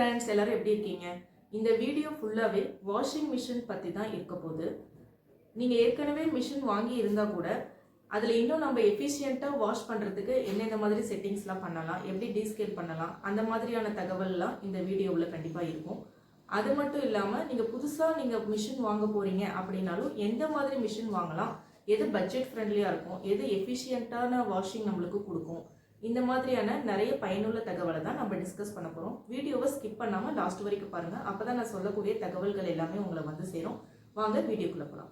Friends எல்லோரும் எப்படி இருக்கீங்க? இந்த வீடியோ ஃபுல்லாகவே வாஷிங் மிஷின் பற்றி தான் இருக்க போகுது. நீங்கள் ஏற்கனவே மிஷின் வாங்கி இருந்தால் கூட அதில் இன்னும் நம்ம எஃபிஷியண்ட்டாக வாஷ் பண்ணுறதுக்கு என்னென்ன மாதிரி செட்டிங்ஸ்லாம் பண்ணலாம் எப்படி டீஸ்கேல் பண்ணலாம் அந்த மாதிரியான தகவல்லாம் இந்த வீடியோவில் கண்டிப்பாக இருக்கும். அது மட்டும் இல்லாமல் நீங்கள் புதுசாக நீங்கள் மிஷின் வாங்க போகிறீங்க அப்படின்னாலும் எந்த மாதிரி மிஷின் வாங்கலாம் எது பட்ஜெட் ஃப்ரெண்ட்லியாக இருக்கும் எது எஃபிஷியண்ட்டான வாஷிங் நம்மளுக்கு கொடுக்கும் இந்த மாதிரியான நிறைய பயனுள்ள தகவலை தான் நம்ம டிஸ்கஸ் பண்ண போகிறோம் வீடியோவை ஸ்கிப் பண்ணாமல் லாஸ்ட் வரைக்கும் பாருங்கள் அப்போ தான் நான் சொல்லக்கூடிய தகவல்கள் எல்லாமே உங்களை வந்து சேரும். வாங்க வீடியோக்குள்ளே போகலாம்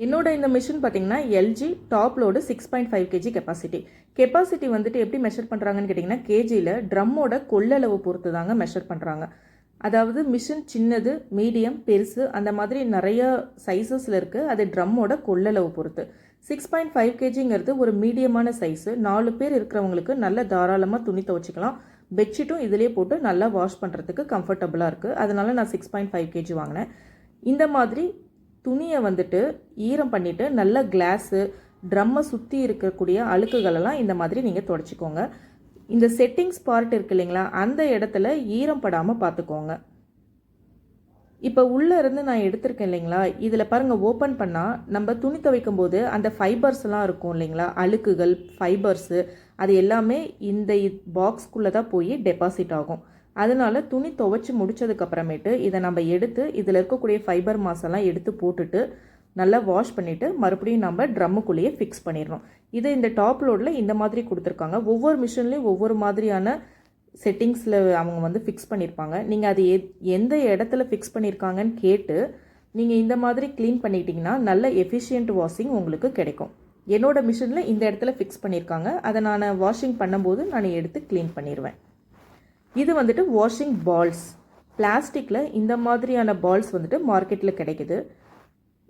என்னோட இந்த மிஷின் பார்த்தீங்கன்னா LG top load six point five KG capacity capacity வந்துட்டு எப்படி மெஷர் பண்ணுறாங்கன்னு கேட்டிங்கன்னா கேஜியில் ட்ரம்மோட கொள்ளளவு பொறுத்து தாங்க மெஷர் பண்ணுறாங்க அதாவது மிஷின் சின்னது மீடியம் பெருசு அந்த மாதிரி நிறைய சைஸஸில் இருக்குது அது ட்ரம்மோட கொள்ளளவு பொறுத்து. சிக்ஸ் பாயிண்ட் ஃபைவ் கேஜிங்கிறது ஒரு மீடியமான சைஸு நாலு பேர் இருக்கிறவங்களுக்கு நல்ல தாராளமாக துணி துவச்சிக்கலாம். பெட்ஷீட்டும் இதிலே போட்டு நல்லா வாஷ் பண்ணுறதுக்கு கம்ஃபர்டபுளாக இருக்குது அதனால் நான் சிக்ஸ் பாயிண்ட் ஃபைவ் கேஜி வாங்கினேன். இந்த மாதிரி துணியை வந்துட்டு ஈரம் பண்ணிவிட்டு நல்ல கிளாஸு ட்ரம்மை சுற்றி இருக்கக்கூடிய அழுக்குகளெல்லாம் இந்த மாதிரி நீங்கள் தொடச்சிக்கோங்க. இந்த செட்டிங்ஸ் பார்ட் இருக்கு இல்லைங்களா? அந்த இடத்துல ஈரம் படாமல் பார்த்துக்கோங்க. இப்போ உள்ளே இருந்து நான் எடுத்திருக்கேன் இல்லைங்களா? இதில் பாருங்கள் ஓப்பன் பண்ணால் நம்ம துணி துவைக்கும் போது அந்த ஃபைபர்ஸ்லாம் இருக்கும் இல்லைங்களா? அழுக்குகள் ஃபைபர்ஸு அது எல்லாமே இந்த பாக்ஸ்க்குள்ளே தான் போய் டெபாசிட் ஆகும். அதனால துணி துவைச்சி முடிச்சதுக்கப்புறமேட்டு இதை நம்ம எடுத்து இதில் இருக்கக்கூடிய ஃபைபர் மாசெல்லாம் எடுத்து போட்டுட்டு நல்லா வாஷ் பண்ணிவிட்டு மறுபடியும் நம்ம ட்ரம்முக்குள்ளேயே ஃபிக்ஸ் பண்ணிடணும். இது இந்த டாப் லோடில் இந்த மாதிரி கொடுத்துருக்காங்க. ஒவ்வொரு மிஷின்லேயும் ஒவ்வொரு மாதிரியான செட்டிங்ஸில் அவங்க வந்து ஃபிக்ஸ் பண்ணியிருப்பாங்க நீங்கள் அது எ எந்த இடத்துல ஃபிக்ஸ் பண்ணியிருக்காங்கன்னு கேட்டு நீங்கள் இந்த மாதிரி க்ளீன் பண்ணிட்டீங்கன்னா நல்ல எஃபிஷியன்ட் வாஷிங் உங்களுக்கு கிடைக்கும். என்னோட மிஷினில் இந்த இடத்துல ஃபிக்ஸ் பண்ணியிருக்காங்க அதை நான் வாஷிங் பண்ணும்போது நான் எடுத்து க்ளீன் பண்ணிடுவேன் இது வந்துட்டு வாஷிங் பால்ஸ் பிளாஸ்டிக்கில் இந்த மாதிரியான பால்ஸ் வந்துட்டு மார்க்கெட்டில் கிடைக்குது.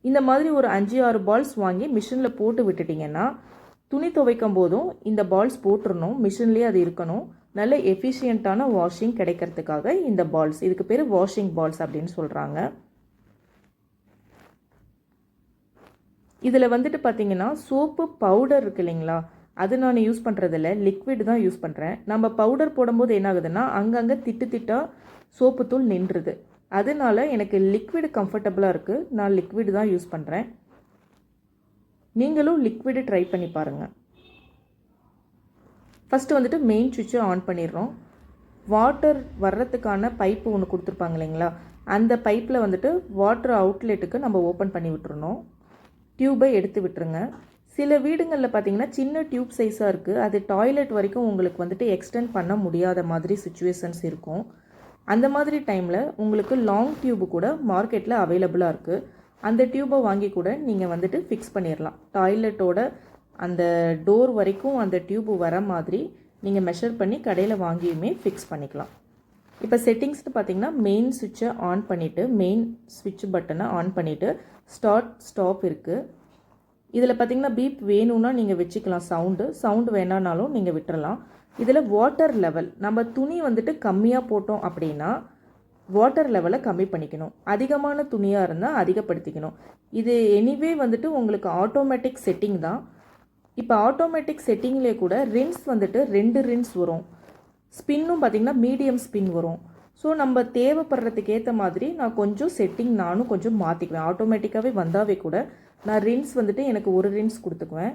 இந்த மாதிரி ஒரு அஞ்சு ஆறு பால்ஸ் வாங்கி மிஷினில் போட்டு விட்டுட்டிங்கன்னா துணி துவைக்கும் போதும் இந்த பால்ஸ் போட்டுடணும் மிஷின்லேயே அது இருக்கணும். நல்ல எஃபிஷியண்ட்டான வாஷிங் கிடைக்கிறதுக்காக இந்த பால்ஸ் இதுக்கு பேர் வாஷிங் பால்ஸ் அப்படின்னு சொல்கிறாங்க இதில் வந்துட்டு பார்த்தீங்கன்னா சோப்பு பவுடர் இருக்கு இல்லைங்களா? அது நான் யூஸ் பண்ணுறதில்ல லிக்விட் தான் யூஸ் பண்ணுறேன் நம்ம பவுடர் போடும்போது என்ன ஆகுதுன்னா அங்கங்கே திட்டு திட்டாக சோப்பு தூள் நின்றுது. அதனால எனக்கு லிக்விட் கம்ஃபர்டபுளாக இருக்குது நான் லிக்விட் தான் யூஸ் பண்ணுறேன் நீங்களும் லிக்விடு ட்ரை பண்ணி பாருங்கள் ஃபஸ்ட்டு வந்துட்டு மெயின் சுவிட்சை ஆன் பண்ணிடுறோம். வாட்டர் வர்றதுக்கான பைப்பு ஒன்று கொடுத்துருப்பாங்க இல்லைங்களா? அந்த பைப்பில் வந்துட்டு வாட்டர் அவுட்லெட்டுக்கு நம்ம ஓப்பன் பண்ணி விட்டுறணும். டியூபை எடுத்து விட்டுருங்க. சில வீடுங்களில் பார்த்தீங்கன்னா சின்ன டியூப் சைஸாக இருக்குது அது டாய்லெட் வரைக்கும் உங்களுக்கு வந்துட்டு எக்ஸ்டெண்ட் பண்ண முடியாத மாதிரி சுச்சுவேஷன்ஸ் இருக்கும். அந்த மாதிரி டைமில் உங்களுக்கு லாங் டியூபு கூட மார்க்கெட்டில் அவைலபிளாக இருக்குது அந்த டியூபை வாங்கி கூட நீங்கள் வந்துட்டு ஃபிக்ஸ் பண்ணிடலாம். டாய்லெட்டோட அந்த டோர் வரைக்கும் அந்த டியூப் வர மாதிரி நீங்கள் மெஷர் பண்ணி கடையில் வாங்கியுமே ஃபிக்ஸ் பண்ணிக்கலாம். இப்போ செட்டிங்ஸ்னு பார்த்தீங்கன்னா மெயின் சுவிட்சை ஆன் பண்ணிவிட்டு மெயின் சுவிட்ச் பட்டனை ஆன் பண்ணிவிட்டு ஸ்டார்ட் ஸ்டாப் இருக்குது இதில் பார்த்தீங்கன்னா பீப் வேணும்னா நீங்கள் வச்சுக்கலாம் சவுண்டு சவுண்டு வேணானாலும் நீங்கள் விட்டுறலாம். இதில் வாட்டர் லெவல் நம்ம துணி வந்துட்டு கம்மியாக போட்டோம் அப்படின்னா வாட்டர் லெவலை கம்மி பண்ணிக்கணும். அதிகமான துணியாக இருந்தால் அதிகப்படுத்திக்கணும். இது எனிவே வந்துட்டு உங்களுக்கு ஆட்டோமேட்டிக் செட்டிங் தான். இப்போ ஆட்டோமேட்டிக் செட்டிங்லேயே கூட ரின்ஸ் வந்துட்டு ரெண்டு ரின்ஸ் வரும். ஸ்பின்னும் பார்த்திங்கன்னா மீடியம் ஸ்பின் வரும். ஸோ நம்ம தேவைப்படுறதுக்கு ஏற்ற மாதிரி நான் கொஞ்சம் செட்டிங் நானும் கொஞ்சம் மாற்றிக்குவேன் ஆட்டோமேட்டிக்காகவே வந்தாவே கூட நான் ரின்ஸ் வந்துட்டு எனக்கு ஒரு ரின்ஸ் கொடுத்துக்குவேன்.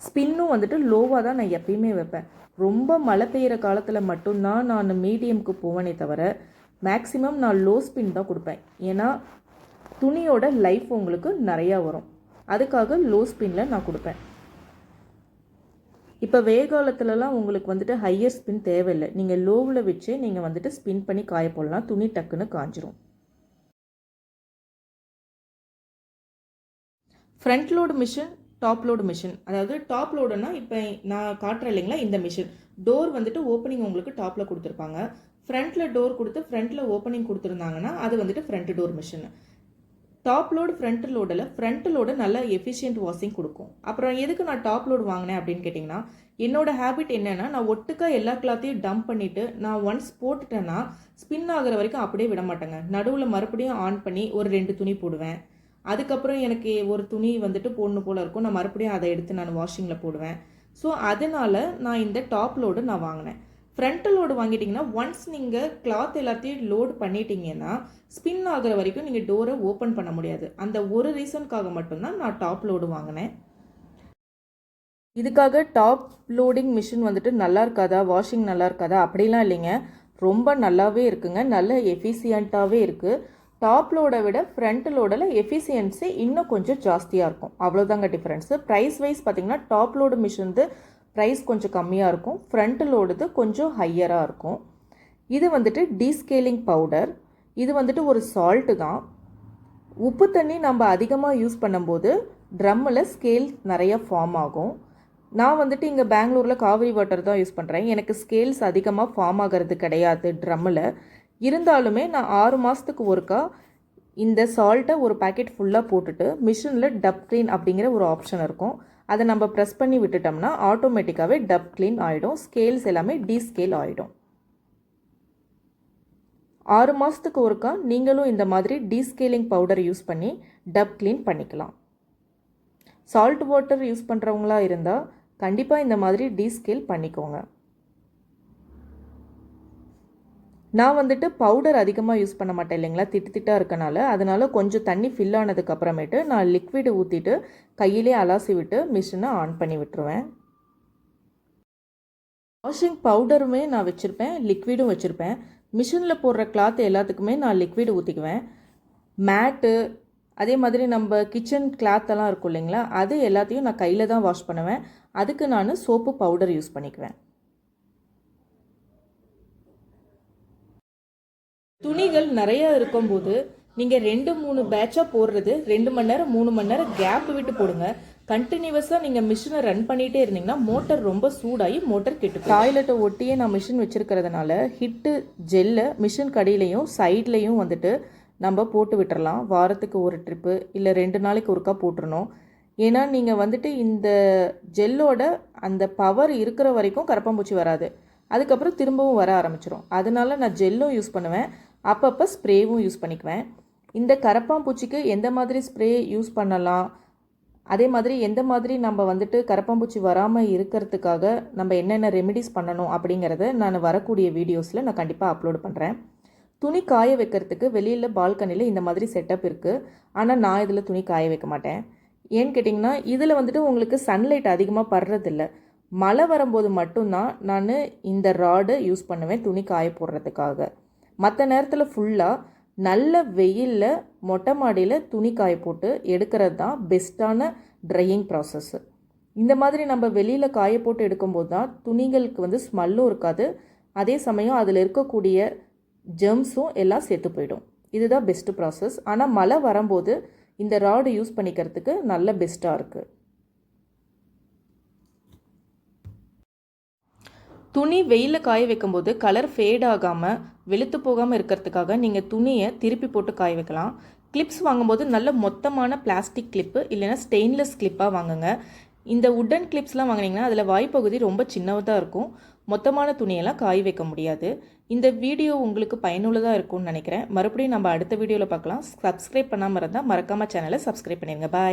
ஸ்பின்னும் வந்துட்டு லோவாக தான் நான் எப்பயுமே வைப்பேன். ரொம்ப மழை பெய்கிற காலத்தில் மட்டும்தான் நான் மீடியம்க்கு போவேனே தவிர மேக்ஸிமம் நான் லோ ஸ்பின் தான் கொடுப்பேன். ஏன்னா துணியோட லைஃப் உங்களுக்கு நிறையா வரும். அதுக்காக லோ ஸ்பின்னில் நான் கொடுப்பேன். இப்போ வேகாலத்துலலாம் உங்களுக்கு வந்துட்டு ஹையர் ஸ்பின் தேவையில்லை. நீங்கள் லோவில் வச்சே நீங்கள் வந்துட்டு ஸ்பின் பண்ணி காய போடலாம். துணி டக்குன்னு காஞ்சிரும். Front load machine top load machine அதாவது டாப் லோடுனா இப்போ நான் காட்டுறேன் இல்லைங்களா இந்த மிஷின் டோர் வந்துட்டு ஓப்பனிங் உங்களுக்கு டாப்பில் கொடுத்துருப்பாங்க. ஃப்ரண்ட்டில் டோர் கொடுத்து ஃப்ரண்ட்டில் ஓப்பனிங் கொடுத்துருந்தாங்கன்னா அது வந்துட்டு front door machine top load front லோடில் ஃப்ரண்ட் லோடு நல்ல எஃபிஷியன்ட் வாஷிங் கொடுக்கும். அப்புறம் எதுக்கு நான் டாப் லோடு வாங்கினேன் அப்படின்னு கேட்டிங்கன்னா என்னோட ஹேபிட் என்னென்னா நான் ஒட்டுக்கா எல்லா கிளாத்தையும் டம்ப் பண்ணிவிட்டு நான் ஒன்ஸ் போட்டுட்டேன்னா ஸ்பின் ஆகிற வரைக்கும் அப்படியே விட மாட்டேங்க. நடுவில் மறுபடியும் ஆன் பண்ணி ஒரு ரெண்டு துணி போடுவேன். அதுக்கப்புறம் எனக்கு ஒரு துணி வந்துட்டு போடணும் போல் இருக்கும். நான் மறுபடியும் அதை எடுத்து நான் வாஷிங்கில் போடுவேன். ஸோ அதனால் நான் இந்த டாப் லோடு நான் வாங்கினேன். ஃப்ரண்ட் லோடு வாங்கிட்டீங்கன்னா ஒன்ஸ் நீங்கள் கிளாத் எல்லாத்தையும் லோடு பண்ணிட்டீங்கன்னா ஸ்பின் ஆகிற வரைக்கும் நீங்கள் டோரை ஓப்பன் பண்ண முடியாது. அந்த ஒரு ரீசனுக்காக மட்டும்தான் நான் டாப் லோடு வாங்கினேன். இதுக்காக டாப் லோடிங் மிஷின் வந்துட்டு நல்லா இருக்காதா? வாஷிங் நல்லா இருக்காதா? அப்படிலாம் இல்லைங்க. ரொம்ப நல்லாவே இருக்குங்க. நல்ல எஃபிசியண்ட்டாகவே இருக்குது டாப் லோடை விட ஃப்ரண்ட் லோடில் எஃபிசியன்சி இன்னும் கொஞ்சம் ஜாஸ்தியாக இருக்கும். அவ்வளோதாங்க டிஃப்ரென்ஸு ப்ரைஸ் வைஸ் பார்த்திங்கன்னா டாப் லோடு மிஷின் வந்து ப்ரைஸ் கொஞ்சம் கம்மியாக இருக்கும். ஃப்ரண்ட் லோடுது கொஞ்சம் ஹையராக இருக்கும். இது வந்துட்டு டீஸ்கேலிங் பவுடர் இது வந்துட்டு ஒரு சால்ட்டு தான். உப்பு தண்ணி நம்ம அதிகமாக யூஸ் பண்ணும்போது ட்ரம்மில் ஸ்கேல் நிறைய ஃபார்ம் ஆகும். நான் வந்துட்டு இங்கே பெங்களூரில் காவிரி வாட்டர் தான் யூஸ் பண்ணுறேன் எனக்கு ஸ்கேல்ஸ் அதிகமாக ஃபார்ம் ஆகிறது கிடையாது ட்ரம்மில் இருந்தாலுமே நான் ஆறு மாதத்துக்கு ஒருக்கா இந்த சால்ட்டை ஒரு பாக்கெட் ஃபுல்லாக போட்டுட்டு மிஷினில் டப் க்ளீன் அப்படிங்கிற ஒரு ஆப்ஷன் இருக்கும். அதை நம்ம ப்ரெஸ் பண்ணி விட்டுட்டோம்னா ஆட்டோமேட்டிக்காகவே டப் க்ளீன் ஆகிடும் ஸ்கேல்ஸ் எல்லாமே டீஸ்கேல் ஆகிடும் ஆறு மாதத்துக்கு ஒருக்கா நீங்களும் இந்த மாதிரி டீஸ்கேலிங் பவுடர் யூஸ் பண்ணி டப் க்ளீன் பண்ணிக்கலாம். சால்ட் வாட்டர் யூஸ் பண்ணுறவங்களா இருந்தால் கண்டிப்பாக இந்த மாதிரி டீஸ்கேல் பண்ணிக்கோங்க. நான் வந்துட்டு பவுடர் அதிகமாக யூஸ் பண்ண மாட்டேன் இல்லைங்களா? திட்டு திட்டாக இருக்கனால. அதனால கொஞ்சம் தண்ணி ஃபில் ஆனதுக்கப்புறமேட்டு நான் லிக்விடு ஊற்றிட்டு கையிலே அலாசி விட்டு மிஷினை ஆன் பண்ணி விட்டுருவேன். வாஷிங் பவுடருமே நான் வச்சுருப்பேன் லிக்விடும் வச்சுருப்பேன். மிஷினில் போடுற கிளாத் எல்லாத்துக்குமே நான் லிக்விடு ஊற்றிக்குவேன் மேட்டு அதே மாதிரி நம்ம கிச்சன் கிளாத்தெல்லாம் இருக்கும் இல்லைங்களா? அது எல்லாத்தையும் நான் கையில் தான் வாஷ் பண்ணுவேன். அதுக்கு நான் சோப்பு பவுடர் யூஸ் பண்ணிக்குவேன். துணிகள் நிறைய இருக்கும்போது நீங்கள் ரெண்டு மூணு பேட்சாக போடுறது ரெண்டு மணி நேரம் மூணு மணி நேரம் கேப் விட்டு போடுங்க. கண்டினியூவஸாக நீங்கள் மிஷினை ரன் பண்ணிகிட்டே இருந்தீங்கன்னா மோட்டர் ரொம்ப சூடாகி மோட்டர் கெட்டு டாய்லெட்டை ஒட்டியே நான் மிஷின் வச்சுருக்கிறதுனால ஹிட்டு ஜெல்லை மிஷின் கடையிலையும் சைட்லேயும் வந்துட்டு நம்ம போட்டு விட்டுறலாம். வாரத்துக்கு ஒரு ட்ரிப்பு இல்லை ரெண்டு நாளைக்கு ஒருக்கா போட்டுருணும் ஏன்னா நீங்கள் வந்துட்டு இந்த ஜெல்லோட அந்த பவர் இருக்கிற வரைக்கும் கரப்பாம்பூச்சி வராது. அதுக்கப்புறம் திரும்பவும் வர ஆரம்பிச்சிடும் அதனால நான் ஜெல்லும் யூஸ் பண்ணுவேன். அப்பப்போ ஸ்ப்ரேவும் யூஸ் பண்ணிக்குவேன். இந்த கரப்பாம்பூச்சிக்கு எந்த மாதிரி ஸ்ப்ரே யூஸ் பண்ணலாம்? அதே மாதிரி எந்த மாதிரி நம்ம வந்துட்டு கரப்பாம்பூச்சி வராமல் இருக்கிறதுக்காக நம்ம என்னென்ன ரெமிடிஸ் பண்ணணும் அப்படிங்கிறத நான் வரக்கூடிய வீடியோஸில் நான் கண்டிப்பாக அப்லோட் பண்ணுறேன் துணி காய வைக்கிறதுக்கு வெளியில் பால்கனியில் இந்த மாதிரி செட்டப் இருக்குது ஆனால் நான் இதில் துணி காய வைக்க மாட்டேன். ஏன்னு கேட்டிங்கன்னா இதில் வந்துட்டு உங்களுக்கு சன்லைட் அதிகமாக படுறதில்ல. மழை வரும்போது மட்டும்தான் நான் இந்த ராடு யூஸ் பண்ணுவேன் துணி காய போடுறதுக்காக. மற்ற நேரத்தில் ஃபுல்லாக நல்ல வெயிலில் மொட்டை மாடியில் துணி காய போட்டு எடுக்கிறது தான் பெஸ்ட்டான ட்ரையிங் ப்ராசஸ்ஸு இந்த மாதிரி நம்ம வெளியில் காய போட்டு எடுக்கும்போது தான் துணிகளுக்கு வந்து ஸ்மெல்லும் இருக்காது. அதே சமயம் அதில் இருக்கக்கூடிய ஜெர்ம்ஸும் எல்லாம் சேர்த்து போயிடும். இதுதான் பெஸ்ட்டு ப்ராசஸ் ஆனால் மழை வரும்போது இந்த ராடு யூஸ் பண்ணிக்கிறதுக்கு நல்ல பெஸ்ட்டாக இருக்குது துணி வெயிலில் காய வைக்கும்போது கலர் ஃபேட் ஆகாமல் வெளுத்து போகாமல் இருக்கிறதுக்காக நீங்கள் துணியை திருப்பி போட்டு காய வைக்கலாம். கிளிப்ஸ் வாங்கும்போது நல்ல மொத்தமான பிளாஸ்டிக் கிளிப்பு இல்லைன்னா ஸ்டெயின்லெஸ் கிளிப்பாக வாங்குங்க. இந்த உட்டன் கிளிப்ஸ்லாம் வாங்கினீங்கன்னா அதில் வாய்ப்பகுதி ரொம்ப சின்னதாக இருக்கும். மொத்தமான துணியெல்லாம் காய வைக்க முடியாது. இந்த வீடியோ உங்களுக்கு பயனுள்ளதாக இருக்கும்னு நினைக்கிறேன். மறுபடியும் நம்ம அடுத்த வீடியோவில் பார்க்கலாம். சப்ஸ்கிரைப் பண்ணாமல் இருந்தால் மறக்காமல் சேனலை சப்ஸ்கிரைப் பண்ணிடுங்க பாய்